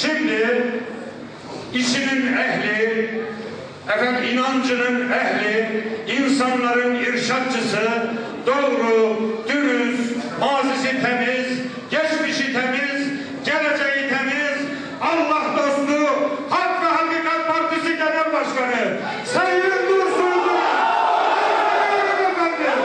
Şimdi işinin ehli, efendim inancının ehli, insanların irşatçısı, doğru, dürüst, mazisi temiz, geçmişi temiz, geleceği temiz, Allah dostu, Hak ve Hakikat Partisi Genel Başkanı Sayın Dursun Efendim.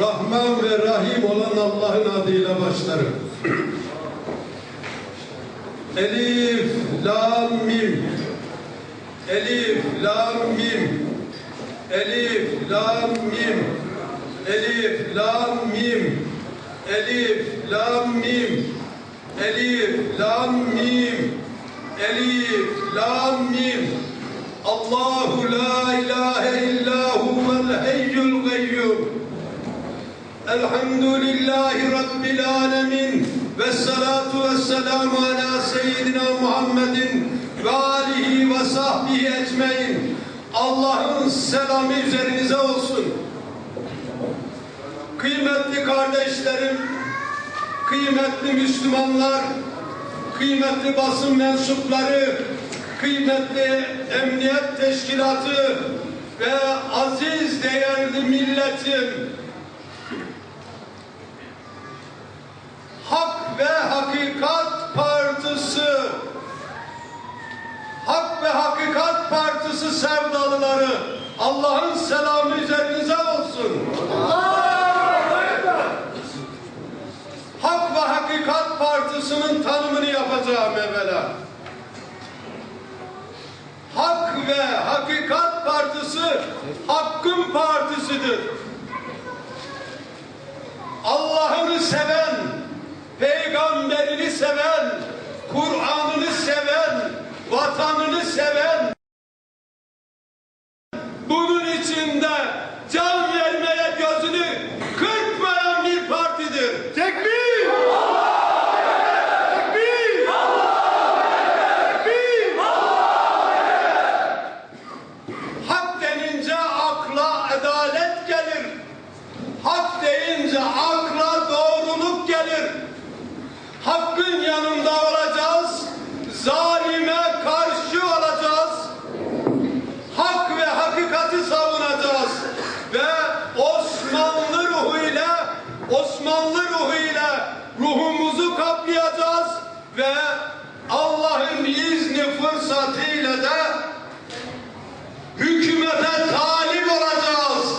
Rahman ve Rahim olan Allah'ın adıyla başlarım. Elif, Lam, Mim. Elif, Lam, Mim. Elif, Lam, Mim. Elif, Lam, Mim. Elif, Lam, Mim. Elif, Lam, Mim. Elif, Lam, Mim. Allahu la ilahe illa huvel hayyul gayyum. Elhamdülillahi Rabbil alemin ve salatu ve selamu ala seyyidina Muhammedin ve alihi ve sahbihi ecmein. Allah'ın selamı üzerinize olsun. Kıymetli kardeşlerim, kıymetli Müslümanlar, kıymetli basın mensupları, kıymetli emniyet teşkilatı ve aziz değerli milletim, Hak ve Hakikat Partisi Hak ve Hakikat Partisi sevdalıları Allah'ın selamı üzerinize olsun. Hak ve Hakikat Partisi'nin tanımını yapacağım evvela. Hak ve Hakikat Partisi Hakkın Partisidir. Allah'ını seven, peygamberini seven, Kur'an'ını seven, vatanını seven, bunun içinde can vermeye gözünü kırpmayan bir partidir. Tekbir! Tekbir! Tekbir! Hak denince akla adalet gelir. Hak deyince akla doğruluk gelir. Hakkın yanında olacağız. Zalime karşı olacağız. Hak ve hakikati savunacağız. Ve Osmanlı ruhuyla Osmanlı ruhuyla ruhumuzu kaplayacağız ve Allah'ın izni fırsatıyla da hükümete talip olacağız.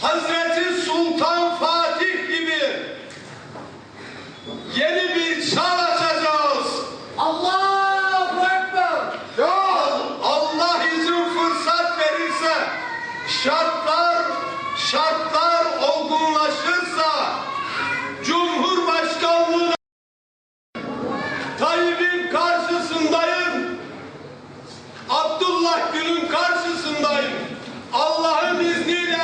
Hazreti Sultan Fatih gibi yeni bir çağ açacağız. Allahu Ekber. Ya Allah izin fırsat verirse şartlar şartlar olgunlaşırsa Cumhurbaşkanlığına Tayyip'in karşısındayım. Abdullah Gül'ün karşısındayım. Allah'ın izniyle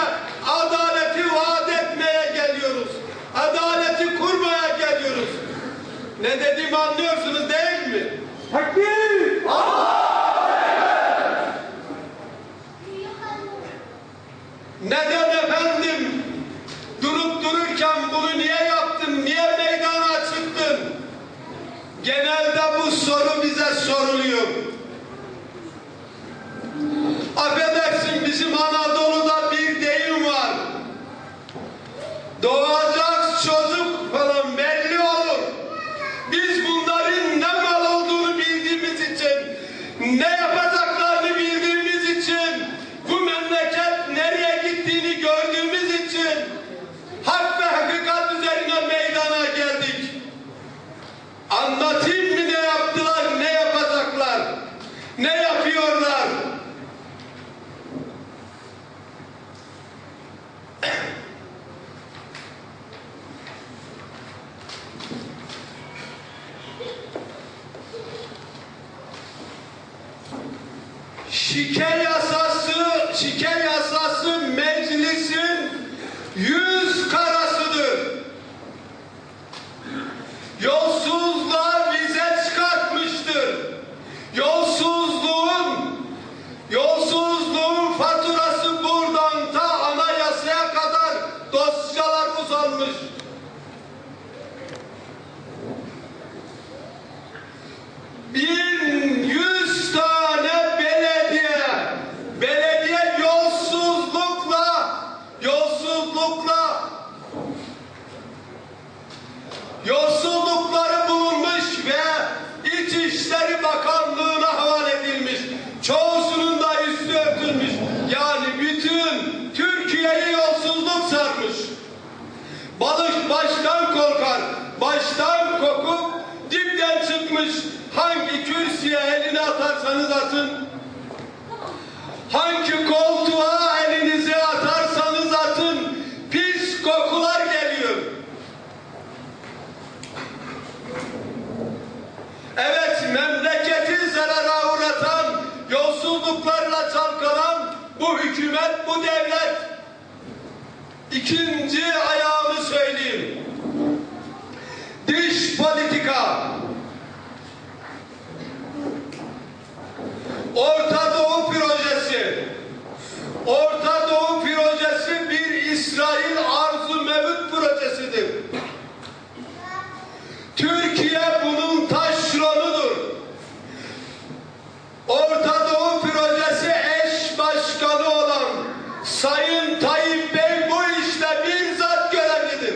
adaleti vaat etmeye geliyoruz. Adaleti kurmaya geliyoruz. Ne dediğimi anlıyorsunuz değil mi? Takbir! Neden efendim? Durup dururken bunu niye yaptın? Niye meydana çıktın? Genelde bu soru bize soruluyor. Affedersin bizim Anadolu'da bir deyim var. Doğacak çocuk falan belli olur. Biz bunların ne mal olduğunu bildiğimiz için, ne yapacaklarını bildiğimiz için, bu memleket nereye gittiğini gördüğümüz için hak ve hakikat üzerine meydana geldik. Anlatayım mı ne yaptılar, ne yapacaklar, ne yapıyorlar? Şike yasası, şike İçişleri Bakanlığı'na havale edilmiş. Çoğusunun da üstü örtülmüş. Yani bütün Türkiye'yi yolsuzluk sarmış. Balık baştan korkar, baştan kokup dipten çıkmış. Hangi kürsüye elini atarsanız atın, hangi koltuğa bu hükümet, bu devlet. İkinci ayağını söyleyeyim. Dış politika. Orta Doğu projesi. Orta Doğu projesi bir İsrail arzu mevcut projesidir. Türkiye bunun taşronudur. Orta Doğu projesi eş başkanı olan Sayın Tayyip Bey bu işte bizzat görevlidir.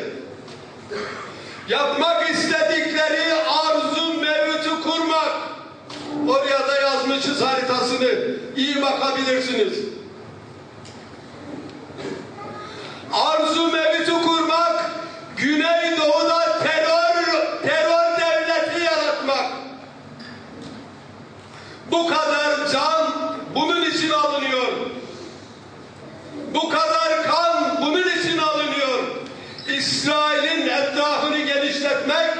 Yapmak istedikleri arzu mevcutu kurmak. Oraya yazmışız haritasını. İyi bakabilirsiniz. Arzu mevcutu kurmak, Güneydoğu'da terör, terör devleti yaratmak. Bu kadar can bunun için alınıyor. Bu kadar kan bunun için alınıyor. İsrail'in etrafını genişletmek,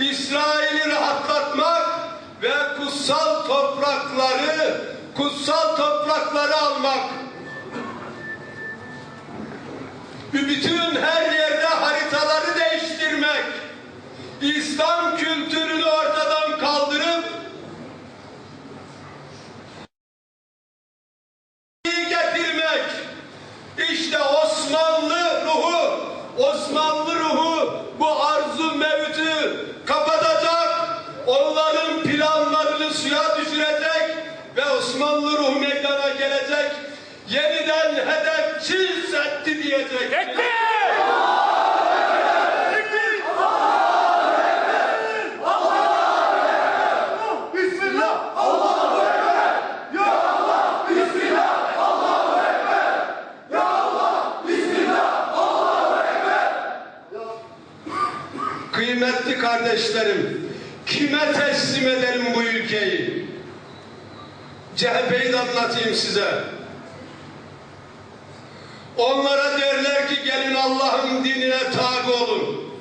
İsrail'i rahatlatmak kutsal toprakları, kutsal toprakları almak. Bütün her yerde haritaları değiştirmek, İslam kültürünü ortadan kaldırıp iyi getirmek. İşte Osmanlı ruhu, Osmanlı ruhu bu arzu mevcutu kapatacak, onların planlarını suya düşürecek ve Osmanlı ruhu meydana gelecek, yeniden hedef çiz etti diyecek. Bismillah. Allahu Ekber. Ya Allah. Bismillah. Allahu Ekber. Ya Allah. Bismillah. Allahu Ekber. Kıymetli kardeşlerim, kime teslim edelim bu ülkeyi? CHP'yi de anlatayım size. Onlara derler ki gelin Allah'ın dinine tabi olun.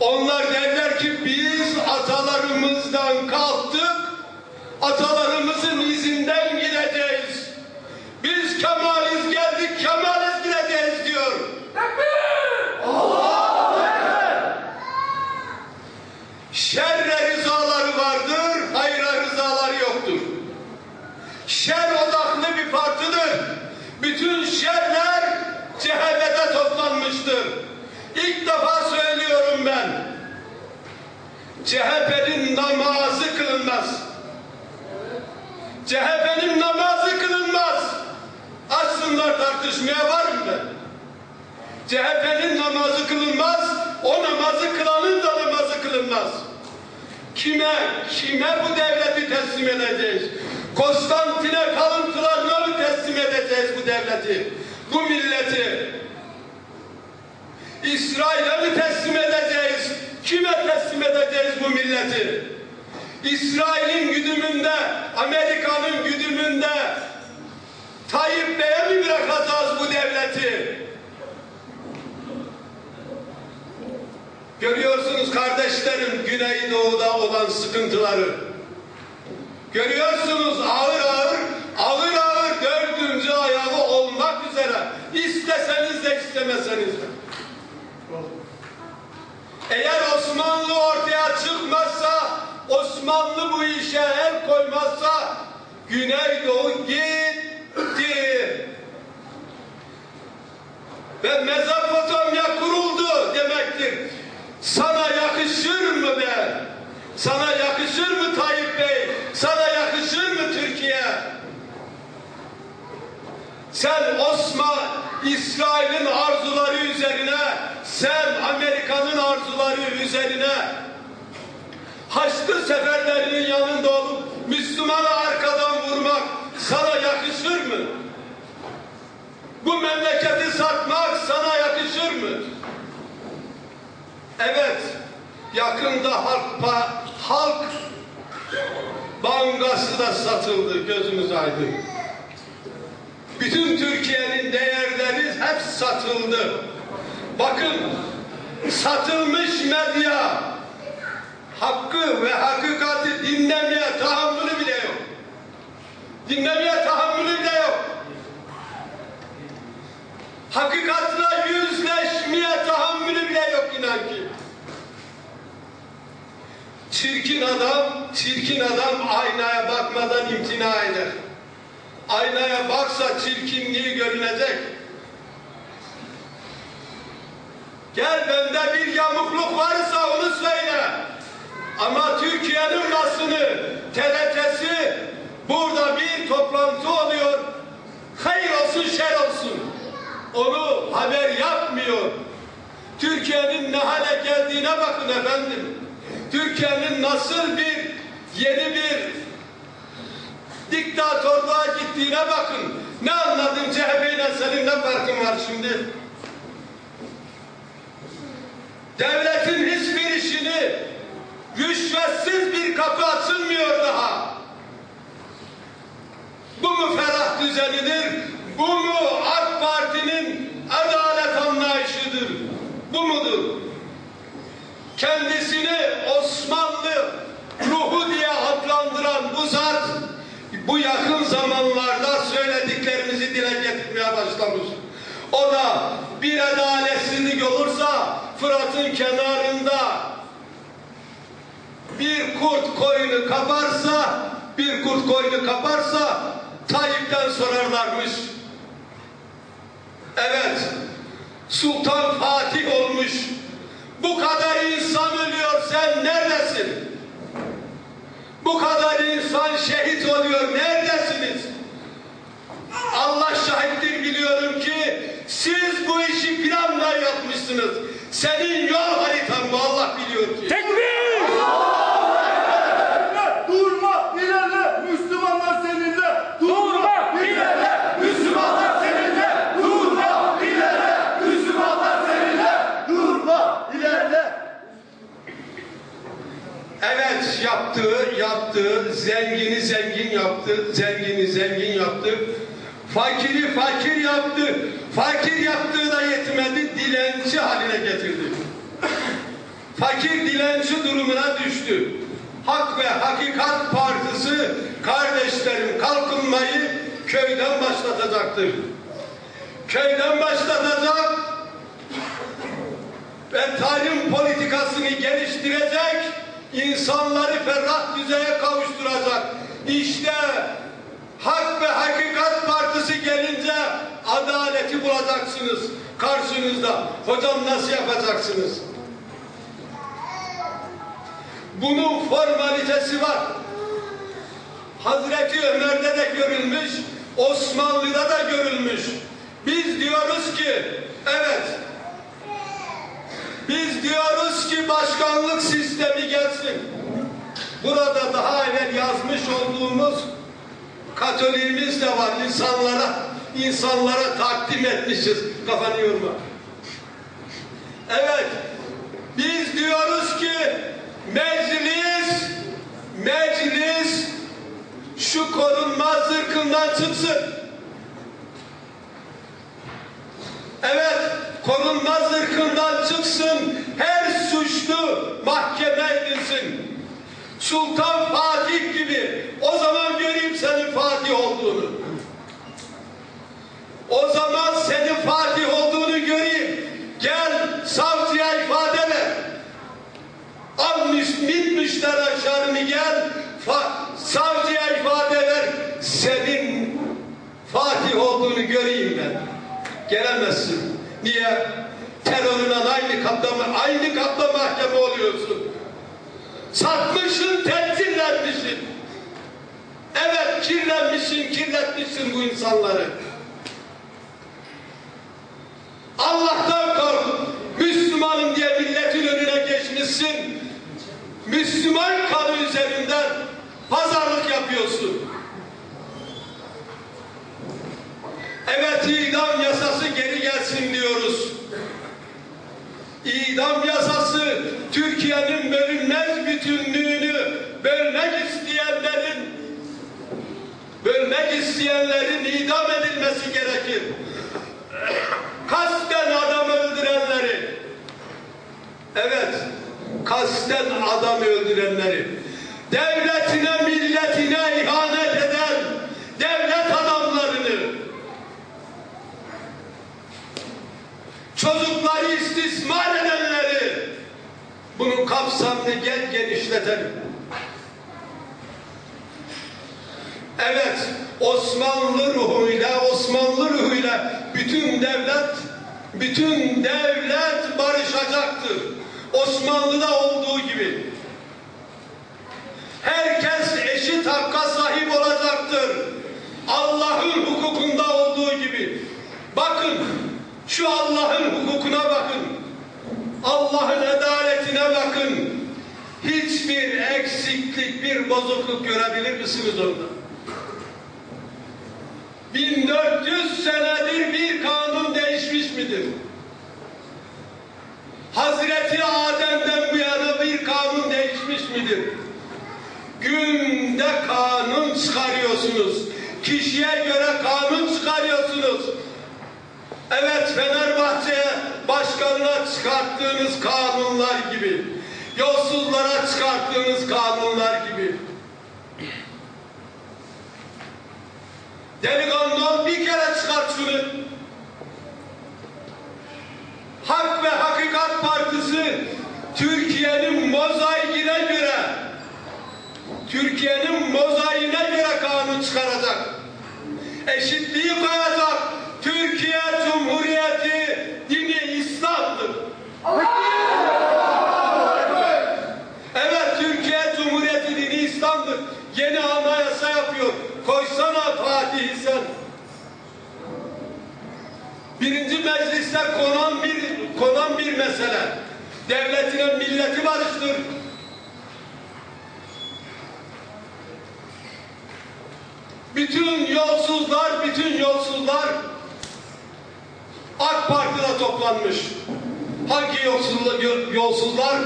Onlar derler ki biz atalarımızdan kalktık, atalarımızın izinden gideceğiz. Biz Kemaliz geldik, Kemaliz gideceğiz diyor. Şerre rızaları CHP'de toplanmıştır. İlk defa söylüyorum ben. CHP'nin namazı kılınmaz. CHP'nin namazı kılınmaz. Açsınlar tartışmaya var mı? CHP'nin namazı kılınmaz, o namazı kılanın da namazı kılınmaz. Kime, kime bu devleti teslim edeceğiz? Konstantine kalıntılarına mı teslim edeceğiz bu devleti? Bu milleti? İsrail'e mi teslim edeceğiz? Kime teslim edeceğiz bu milleti? İsrail'in güdümünde, Amerika'nın güdümünde Tayyip Bey'e mi bırakacağız bu devleti? Görüyorsunuz kardeşlerim Güneydoğu'da olan sıkıntıları. Görüyorsunuz ağır ağır, istemeseniz de. Eğer Osmanlı ortaya çıkmazsa, Osmanlı bu işe el koymazsa, Güneydoğu gitti. Ve Mezopotamya kuruldu demektir. Sana yakışır mı be? Sana yakışır mı Tayyip Bey? Sana yakışır mı Türkiye? Sen Osman, İsrail'in arzuları üzerine, sen Amerika'nın arzuları üzerine Haçlı seferlerinin yanında olup Müslümanı arkadan vurmak sana yakışır mı? Bu memleketi satmak sana yakışır mı? Evet, yakında halk, halk bankası da satıldı, gözümüz aydın. Bütün Türkiye'nin değerleri hep satıldı. Bakın, satılmış medya hakkı ve hakikati dinlemeye tahammülü bile yok. Dinlemeye tahammülü bile yok. Hakikatla yüzleşmeye tahammülü bile yok inan ki. Çirkin adam, çirkin adam aynaya bakmadan imtina eder. Aynaya baksa çirkinliği görünecek. Gel bende bir yamukluk varsa onu söyle. Ama Türkiye'nin basını, TRT'si burada bir toplantı oluyor. Hayır olsun şer olsun. Onu haber yapmıyor. Türkiye'nin ne hale geldiğine bakın efendim. Türkiye'nin nasıl bir yeni bir diktatörlüğe gittiğine bakın. Ne anladın CHP ile senin ne farkın var şimdi? Devletin hiçbir işini rüşvetsiz bir kapı açılmıyor daha. Bu mu ferah düzenidir? Bu mu AK Parti'nin adalet anlayışıdır? Bu mudur? Kendisini Osmanlı ruhu diye adlandıran bu zat bu yakın zamanlarda söylediklerimizi dile getirmeye başlamış. O da bir adaletsizlik olursa Fırat'ın kenarında bir kurt koyunu kaparsa bir kurt koyunu kaparsa Tayyip'ten sorarlarmış. Evet Sultan Fatih olmuş. Bu kadar insan ölüyor sen neredesin? Bu kadar insan şehit oluyor? Allah şahittir biliyorum ki siz bu işi planla yapmışsınız. Senin yol haritan bu Allah biliyor ki. Tekbir! Durma ilerle Müslümanlar seninle Durma ilerle Müslümanlar seninle Durma ilerle Müslümanlar seninle Durma ilerle Evet yaptığı, yaptığı, zengini zengin yaptı, zengini zengin yaptı. Fakiri fakir yaptı. Fakir yaptığı da yetmedi, dilenci haline getirdi. Fakir dilenci durumuna düştü. Hak ve Hakikat Partisi kardeşlerim kalkınmayı köyden başlatacaktır. Köyden başlatacak ve tarım politikasını geliştirecek, insanları ferah düzeye kavuşturacak. İşte Hak ve Hakikat Partisi gelince adaleti bulacaksınız karşınızda. Hocam nasıl yapacaksınız? Bunun formalitesi var. Hazreti Ömer'de de görülmüş, Osmanlı'da da görülmüş. Biz diyoruz ki, evet, biz diyoruz ki başkanlık sistemi gelsin. Burada daha evvel yazmış olduğumuz Katoliğimiz de var insanlara, insanlara takdim etmişiz. Kafanı yorma. Evet, biz diyoruz ki meclis, meclis şu korunmaz zırkından çıksın. Evet, korunmaz ırkından çıksın, her suçlu mahkeme edilsin. Sultan Fatih gibi, o zaman göreyim senin Fatih olduğunu. O zaman senin Fatih olduğunu göreyim. Gel savcıya ifade ver. Almış, bitmişler aşağını gel, savcıya ifade ver. Senin Fatih olduğunu göreyim ben. Gelemezsin. Niye? Terörüne aynı kapta, aynı kapta mahkeme oluyorsun. Satmışsın, temsillenmişsin. Evet, kirlenmişsin, kirletmişsin bu insanları. Allah'tan kork. Müslümanım diye milletin önüne geçmişsin. Müslüman kanı üzerinden pazarlık yapıyorsun. Evet idam yasası geri gelsin diyoruz. İdam yasası Türkiye'nin bölünmez bütünlüğünü bölmek isteyenlerin bölmek isteyenlerin idam edilmesi gerekir. Kasten adam öldürenleri evet kasten adam öldürenleri devletine milletine ihanet eden devlet adamlarını çocukları istismar edenleri bunun kapsamını gel genişletelim. Evet, Osmanlı ruhuyla, Osmanlı ruhuyla bütün devlet, bütün devlet barışacaktır. Osmanlı'da olduğu gibi. Herkes eşit hakka sahip olacaktır. Allah'ın hukukunda olduğu gibi. Bakın, şu Allah'ın hukukuna bakın. Allah'ın adaletine bakın. Hiçbir eksiklik, bir bozukluk görebilir misiniz orada? 1400 senedir bir kanun değişmiş midir? Hazreti Adem'den bu yana bir kanun değişmiş midir? Günde kanun çıkarıyorsunuz. Kişiye göre kanun çıkarıyorsunuz. Evet Fenerbahçe başkanına çıkarttığınız kanunlar gibi. Yolsuzlara çıkarttığınız kanunlar gibi. Delikanlı bir kere çıkart şunu. Hak ve Hakikat Partisi Türkiye'nin mozaiğine göre Türkiye'nin mozaiğine göre kanun çıkaracak. Eşitliği koyacak. Mecliste konan bir konan bir mesele. Devletine milleti barıştır. Bütün yolsuzlar, bütün yolsuzlar AK Parti'de toplanmış. Hangi yolsuzlar, yolsuzlar?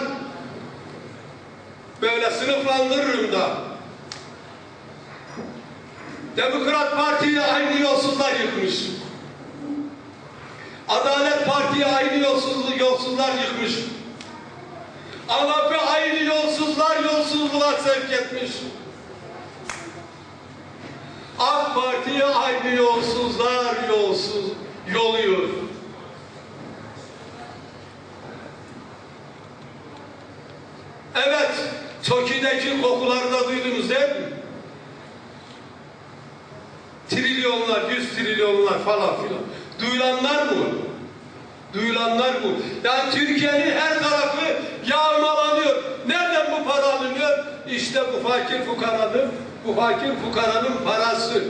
Böyle sınıflandırırım da. Demokrat Parti'yi aynı yolsuzlar yıkmış. Adalet Parti'yi aynı yolsuzluk, yolsuzlar yıkmış. ANAP'ı aynı yolsuzlar yolsuzluğa sevk etmiş. AK Parti'yi aynı yolsuzlar yolsuz yoluyor. Evet, Toki'deki kokuları da duydunuz değil mi? Trilyonlar, yüz trilyonlar falan filan. Duyulanlar mı? Duyulanlar bu. Yani Türkiye'nin her tarafı yağmalanıyor. Nereden bu para alınıyor? İşte bu fakir fukaranın, bu fakir fukaranın parası.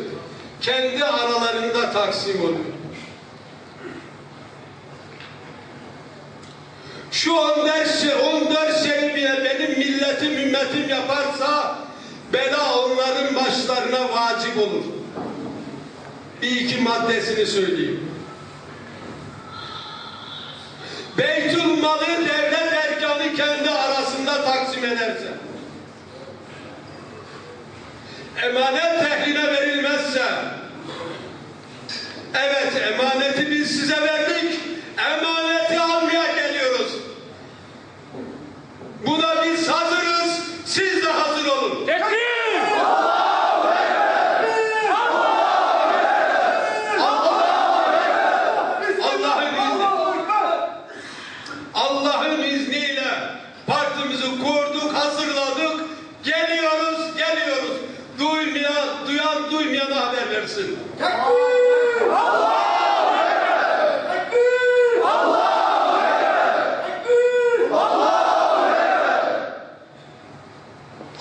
Kendi aralarında taksim oluyor. Şu 14 şey, 14 şeyi bile benim milletim, ümmetim yaparsa bela onların başlarına vacip olur. Bir iki maddesini söyleyeyim. Beytül malı devlet erkanı kendi arasında taksim ederse, emanet tehline verilmezse, evet emaneti biz size verdik, emaneti almaya geliyoruz. Buna biz hazırız, siz de hazır olun. Allah'ın izniyle, Allah'ın izniyle partimizi kurduk, hazırladık, geliyoruz, geliyoruz. Duymayan, duymayana haber versin.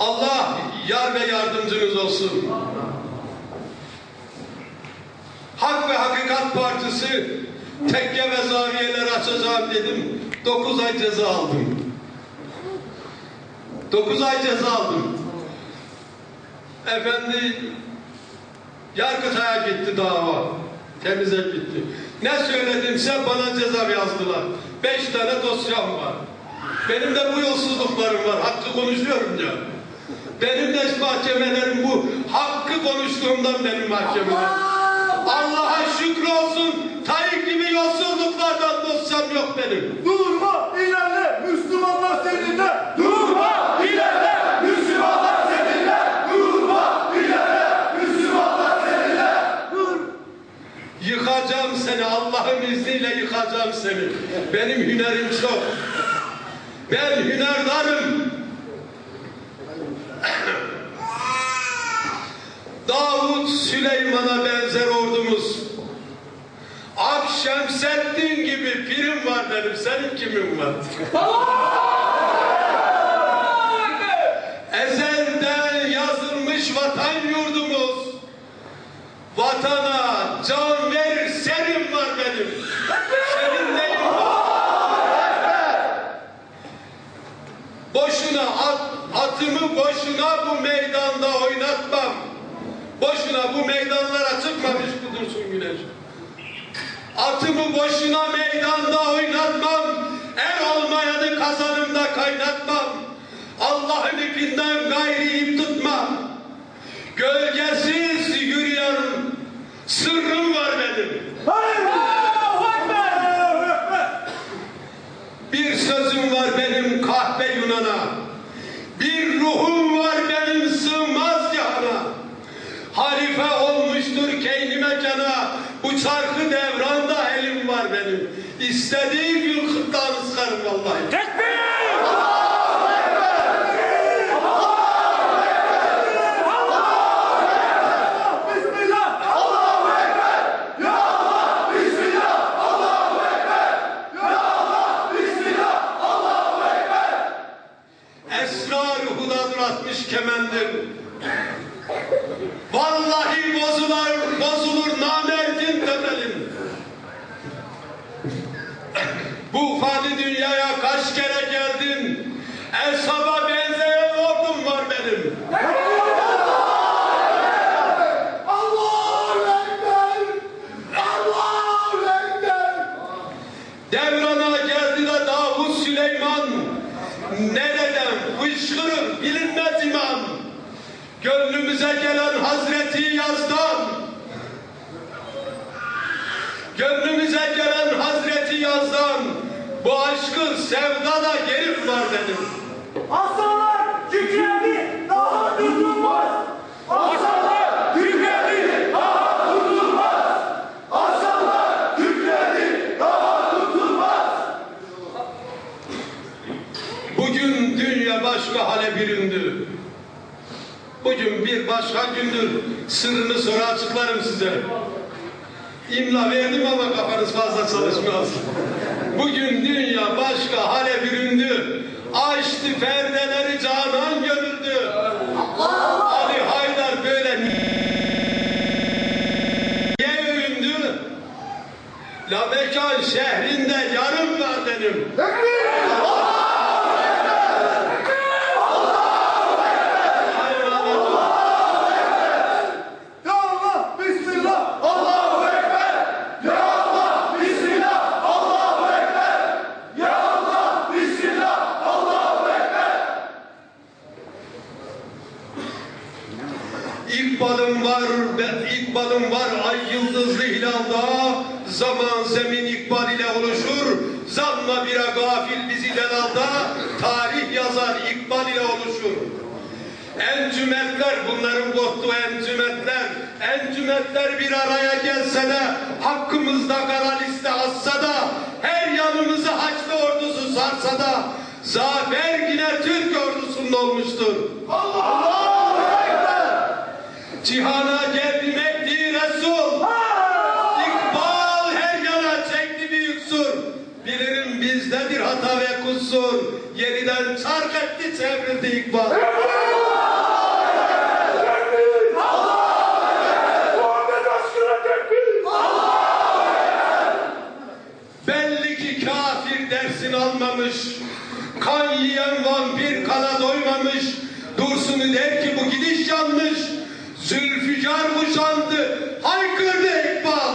Allah yar ve yardımcınız olsun. Hak ve Hakikat Partisi tekke ve zaviyeler açacağım dedim. Dokuz ay ceza aldım. Dokuz ay ceza aldım. Efendi Yargıtay'a gitti dava. Temize gitti. Ne söyledimse bana ceza yazdılar. Beş tane dosyam var. Benim de bu yolsuzluklarım var. Hakkı konuşuyorum ya. Benim de mahkemelerim bu. Hakkı konuştuğumdan benim mahkemelerim. Allah'a şükür olsun. Tayyip gibi yolsuzluklardan dosyam yok benim. Durma ilerle Müslümanlar seninle. Durma ilerle Müslümanlar seninle. Durma ilerle Müslümanlar seninle. Dur. Yıkacağım seni Allah'ın izniyle yıkacağım seni. Benim hünerim çok. Ben hünerdarım. Davut Süleyman'a benzer ordumuz. Akşemseddin gibi pirim var benim. Senin kimin var? Ezelden yazılmış vatan yurdumuz. Vatana can verir serim var benim. Var? Boşuna at, atımı boşuna bu meydanda oynatmam. Boşuna bu meydanlara çıkmamış bu Dursun Güneş. Atımı boşuna meydanda oynatmam. Er olmayanı kazanımda kaynatmam. Allah'ın ipinden gayri ip tutmam. Yürüyen sırrım var Ekber. Bir sözüm var benim kahpe Yunan'a. Bir ruhum var benim sığmaz cihana. Halife olmuştur keyni mekana. Bu çarkı devranda elim var benim. İstediği gün kıttanı sıkarım vallahi. Tekbir. Bismillah. Allahu Ekber. Ya Allah. Bismillah. Allahu Ekber. Ya Allah. Bismillah. Allahu Ekber. Esrar hudadır atmış kemendir. Vallahi bozular, bozulur namerdin temelim. Bu fani dünyaya kaç kere geldin? Esaba benzeyen ordum var benim. Allahu Ekber. Allahu Ekber. Devrana geldi de Davut Süleyman. Nereden fışkırır bilinmez imam. Gönlümüze gelen Hazreti Yaz'dan. Gönlümüze gelen Hazreti Yaz'dan. Bu aşkın sevdada yerim var benim. Aslanlar kükredi daha durulmaz. Aslanlar kükredi daha durulmaz. Aslanlar kükredi daha durulmaz. Bugün dünya başka hale büründü. Bugün bir başka gündür. Sırrını sonra açıklarım size. İmla verdim ama kafanız fazla çalışmaz. Bugün dünya başka hale büründü. Açtı perdeleri canan görüldü. Ali Haydar böyle niye övündü? La mekan şehrinde yarım var benim. Ya Allah Bismillah Allahu Ekber. Ya Allah Bismillah Allahu Ekber. Ya Allah Bismillah Allahu Ekber. İkbalım var, ben ikbalım var ay yıldızlı hilalda. Zaman zemin ikbal ile oluşur. Zanna bire gafil bizi delalda. Tarih yazar ikbal ile oluşur. Encümetler bunların korktuğu encümetler. Encümetler bir araya gelse de hakkımızda kara liste atsa da her yanımızı Haçlı ordusu sarsa da zafer yine Türk ordusunda olmuştur. Allahu Ekber. Cihana geldi Mehdi Resul. İkbal her yana çekti büyük sur. Bilirim bizdedir hata ve kusur. Yeniden çark etti çevrildi İkbal. Muhammed Dursun'u der ki bu gidiş yanlış. Zülfikar kuşandı. Haykırdı İkbal.